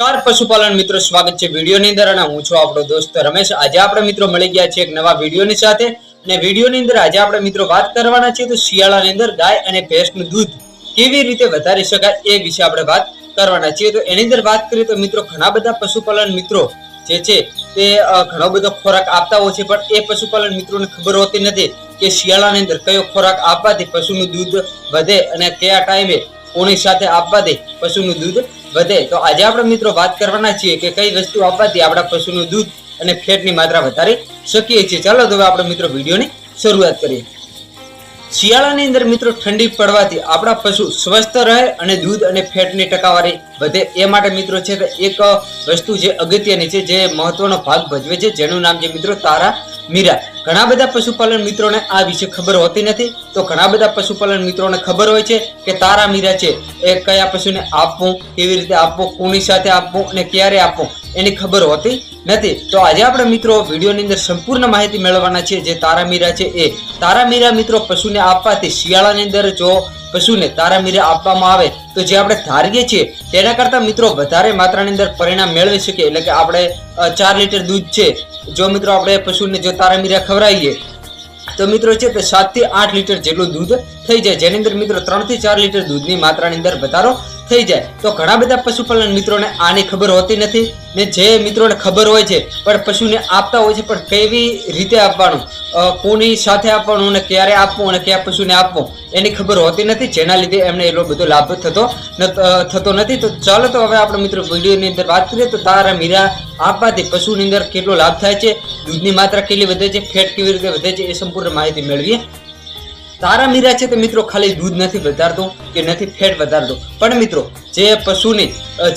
નમસ્કાર, પશુપાલન મિત્રો, સ્વાગત છે વિડીયોની અંદર અને હું છું આપણો દોસ્ત રમેશ. આજે આપણે મિત્રો મળી ગયા છે એક નવા વિડીયોની સાથે અને વિડીયોની અંદર આજે આપણે મિત્રો વાત કરવાના છે તો શિયાળાની અંદર ગાય અને ભેંસનું દૂધ કેવી રીતે વધારી શકાય એ વિશે આપણે વાત કરવાના છીએ. તો એની અંદર વાત કરીએ તો મિત્રો ઘણા બધા પશુપાલન મિત્રો જે છે તે ઘણો બધો ખોરાક આપતા હોય છે, પણ એ પશુપાલન મિત્રોને ખબર હોતી નથી કે શિયાળાની અંદર કયો ખોરાક આપવાથી પશુનું દૂધ વધે અને કયા ટાઈમે કોની સાથે આપવાથી પશુનું દૂધ વધે. તો આજે આપણે મિત્રો વાત કરવાના છીએ કે કઈ વસ્તુ આપવાથી આપણા પશુનું દૂધ અને ફેટની માત્રા વધારી શકીએ છીએ. ચાલો હવે આપણે મિત્રો વિડીયોની શરૂઆત કરીએ. શિયાળાની અંદર મિત્રો ઠંડી પડવાથી આપણા પશુ સ્વસ્થ રહે અને દૂધ અને ફેટની ટકાવારી વધે. એ માટે મિત્રો છે કે એક વસ્તુ જે અગત્યની છે, જે મહત્વનો ભાગ ભજવે છે, જેનું નામ છે મિત્રો તારા મીરા, ઘણા બધા પશુપાલન મિત્રોને આ વિશે ખબર હોતી નથી. તો ઘણા બધા પશુપાલન મિત્રોને ખબર હોય છે કે તારા મીરા છે, એ કયા પશુને આપવું, કેવી રીતે આપવું, કોની સાથે આપવું અને ક્યારે આપવું, એની ખબર હોતી નથી. તો આજે આપણે મિત્રો વિડીયોની અંદર સંપૂર્ણ માહિતી મેળવવાના છે જે તારા મીરા છે એ. તારા મીરા મિત્રો પશુને આપવાથી શિયાળાની અંદર જો પશુને તારા મીરે આપવામાં આવે તો જે આપણે ધારીએ છીએ, તેના કરતાં મિત્રો વધારે માત્રાની અંદર પરિણામ મેળવી શકીએ. એટલે કે આપણે ચાર લીટર દૂધ છે. જો મિત્રો આપણે પશુને જો તારા મીરા ખવડાવીએ, તો મિત્રો છે તે સાતથી આઠ લીટર જેટલું દૂધ થઈ જાય. જેની અંદર મિત્રો ત્રણથી ચાર લીટર દૂધની માત્રાની અંદર વધારો થઈ જાય. તો ઘણા બધા પશુપાલન મિત્રોને આની ખબર હોતી નથી. ને જે મિત્રોને ખબર હોય છે, પણ પશુને આપતા હોય છે, પણ કેવી રીતે આપવાનું? કોની સાથે આપવાનું અને ક્યારે આપવું અને કયા પશુને આપવું, એની ખબર હોતી નથી. જેના લીધે એમને એટલો બધો લાભ થતો થતો નથી. તો ચાલો તો હવે આપણે મિત્રો વિડીયોની અંદર વાત કરીએ. તો તારા મીરા આપવાથી પશુની અંદર કેટલો લાભ થાય છે? દૂધની માત્રા કેટલી વધે છે? ફેટ કેવી રીતે વધે છે? એ સંપૂર્ણ માહિતી મેળવીએ. તારા મીરા છે તો મિત્રો ખાલી દૂધ નથી વધારતું કે નથી ફેટ વધારતો. પણ મિત્રો, જે પશુને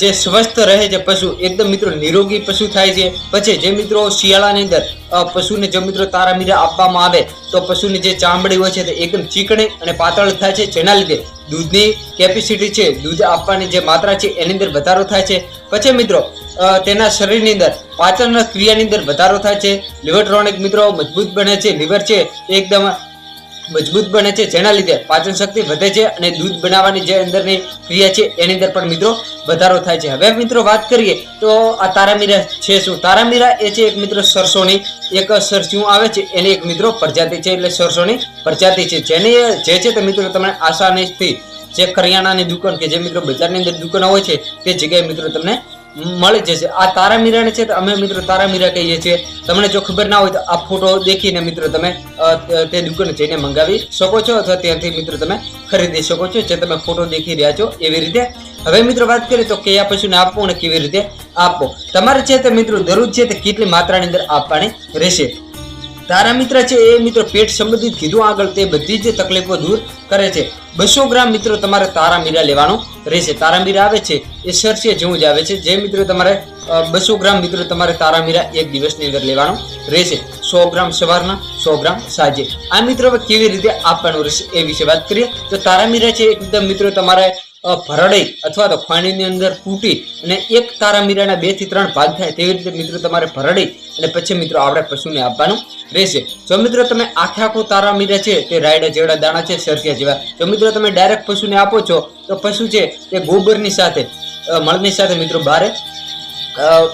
જે સ્વસ્થ રહે છે પશુ, એકદમ મિત્રો નિરોગી પશુ થાય છે. પછી જે મિત્રો શિયાળાની અંદર પશુને જો મિત્રો તારા મીરા આપવામાં આવે, તો પશુની જે ચામડી હોય છે તે એકદમ ચીકણી અને પાતળ થાય છે. જેના લીધે દૂધની કેપેસિટી છે, દૂધ આપવાની જે માત્રા છે એની અંદર વધારો થાય છે. પછી મિત્રો તેના શરીરની અંદર પાચનના ક્રિયાની અંદર વધારો થાય છે. લિવરટ્રોનિક મિત્રો મજબૂત બને છે. લીવર છે એકદમ મજબૂત બને છે. જેના લીધે પાચન શક્તિ વધે છે અને દૂધ બનાવવાની જે અંદરની ક્રિયા છે, એની અંદર પણ મિત્રો વધારો થાય છે. હવે મિત્રો વાત કરીએ તો આ તારામીરા છે શું? તારામીરા એ છે એક મિત્રો સરસોની એક સરસ્યું આવે છે? એની એક મિત્રો પ્રજાતિ છે એટલે સરસોની પ્રજાતિ છે. જેની જે છે તે મિત્રો તમને આસાનીથી જે કરિયાણાની દુકાન કે જે મિત્રો બજારની અંદર દુકાનો હોય છે, તે જગ્યાએ મિત્રો તમને મળી જશે. આ તારા મીરાને છે તો અમે મિત્રો તારા મીરા કહીએ છીએ. તમને જો ખબર ના હોય તો આ ફોટો દેખીને મિત્રો તમે તે- દુકાને જઈને મંગાવી શકો છો અથવા ત્યાંથી મિત્રો તમે ખરીદી શકો છો, જે તમે ફોટો દેખી રહ્યા છો એવી રીતે. હવે મિત્રો વાત કરીએ તો કયા પશુને આપવું અને કેવી રીતે આપવો તમારે છે તે મિત્રો દરરોજ છે તે કેટલી માત્રાની અંદર આપવાની રહેશે? તારા મિત્ર છે એ મિત્રો પેટ સંબંધિત કીધું આગળ તે બધી જ તકલીફો દૂર કરે છે. બસો ગ્રામ મિત્રો તમારે તારા મીરા લેવાનો રહેશે. તારા મીરા આવે છે એ સરસે જેવું જ આવે છે. જે મિત્રો તમારે બસો ગ્રામ મિત્રો તમારે તારા મીરા એક દિવસની અંદર લેવાનો રહેશે. સો ગ્રામ સવારના, સો ગ્રામ સાંજે. આ મિત્રો કેવી રીતે આપવાનું રહેશે એ વિશે વાત કરીએ. તો તારા મીરા છે એકદમ મિત્રો તમારે ભરડઈ અથવા તો પાણીની અંદર ફૂટી અને એક તારા મીરાના બેથી ત્રણ ભાગ થાય તેવી રીતે મિત્રો તમારે ભરડી અને પછી મિત્રો આપણે પશુને આપવાનું રહેશે. જો મિત્રો તમે આખે આખું તારા મીરા છે, તે રાયડા જેવડા દાણા છે, સરખિયા જેવા. જો મિત્રો તમે ડાયરેક્ટ પશુને આપો છો, તો પશુ છે તે ગોબરની સાથે મળની સાથે મિત્રો બારે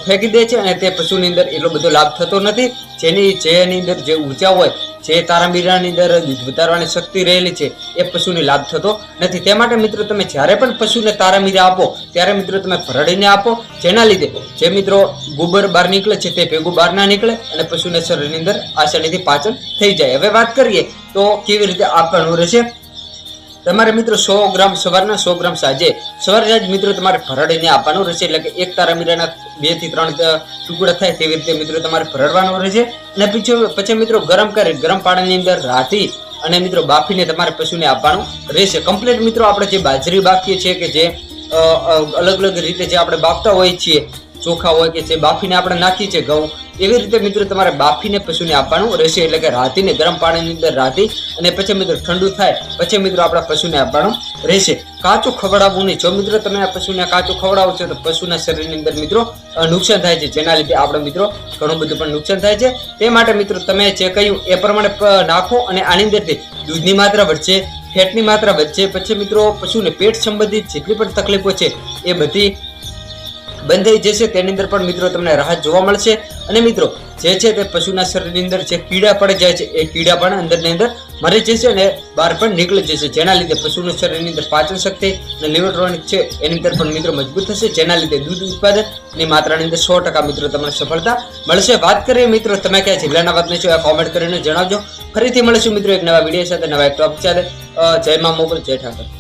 ફેંકી દે છે અને તે પશુની અંદર એટલો બધો લાભ થતો નથી. જેની જેની અંદર જે ઊર્જા હોય, જે તારામીરાની અંદર વધારવાની શક્તિ રહેલી છે, એ પશુને લાભ થતો નથી. તે માટે મિત્રો તમે જ્યારે પણ પશુને તારામીરા આપો, ત્યારે મિત્રો તમે ભરડીને આપો, જેના લીધે જે મિત્રો ગોબર બહાર નીકળે છે, તે ભેગું બહાર ના નીકળે અને પશુને શરીરની અંદર આસાનીથી પાચન થઈ જાય. હવે વાત કરીએ તો કેવી રીતે આપવાનું રહેશે? તમારે મિત્રો સો ગ્રામ સવારના સો ગ્રામ સાંજે. સવારે જ મિત્રો તમારે ભરડીને આપવાનું રહેશે. એટલે કે એક તારા મીરાના બેથી ત્રણ ટુકડા થાય તેવી રીતે મિત્રો તમારે ભરડવાનું રહેશે. અને પછી પછી મિત્રો ગરમ કરી ગરમ પાણીની અંદર રાતી અને મિત્રો બાફીને તમારે પશુને આપવાનું રહેશે. કમ્પ્લીટ મિત્રો આપણે જે બાજરી બાફીએ છીએ કે જે અલગ અલગ રીતે જે આપણે બાફતા હોઈએ છીએ ચોખા હોય કે જે બાફીને આપણે નાખીએ છીએ ઘઉં, એવી રીતે મિત્રો તમારે બાફીને પશુને આપવાનું રહેશે, એટલે કે રાતીને ગરમ પાણીની અંદર રાતી અને પછી મિત્રો ઠંડુ થાય, પછી મિત્રો આપણા પશુને આપવાનું રહેશે. કાચું ખવડાવવું નહીં. જો મિત્રો તમે આ પશુને કાચું ખવડાવો છો, તો પશુના શરીરની અંદર મિત્રો નુકસાન થાય છે, જેના લીધે આપણે મિત્રો ઘણું બધું પણ નુકસાન થાય છે. તે માટે મિત્રો તમે જે કહ્યું એ પ્રમાણે નાખો અને આની અંદરથી દૂધની માત્રા વધશે, ફેટની માત્રા વધશે, પછી મિત્રો પશુને પેટ સંબંધિત જેટલી પણ તકલીફો છે, એ બધી બંધ થઈ જશે તેની અંદર પણ મિત્રો તમને રાહત જોવા મળશે. અને મિત્રો, જે છે તે પશુના શરીરની અંદર જે કીડા પડી જાય છે, એ કીડા પણ અંદરની અંદર મરી જશે અને બહાર પણ નીકળી જશે. જેના લીધે પશુના શરીરની અંદર પાચન શક્તિ અને tonic છે, એની અંદર પણ મિત્રો મજબૂત થશે. જેના લીધે દૂધ ઉત્પાદનની માત્રાની અંદર સો ટકા મિત્રો તમને સફળતા મળશે. વાત કરીએ મિત્રો, તમે કયા જિલ્લાના વાતને છો, આ કોમેન્ટ કરીને જણાવજો. ફરીથી મળીશું મિત્રો એક નવા વીડિયો સાથે. નવા એક ટોપ સાથે જય મા મોગલ, જય ઠાકર.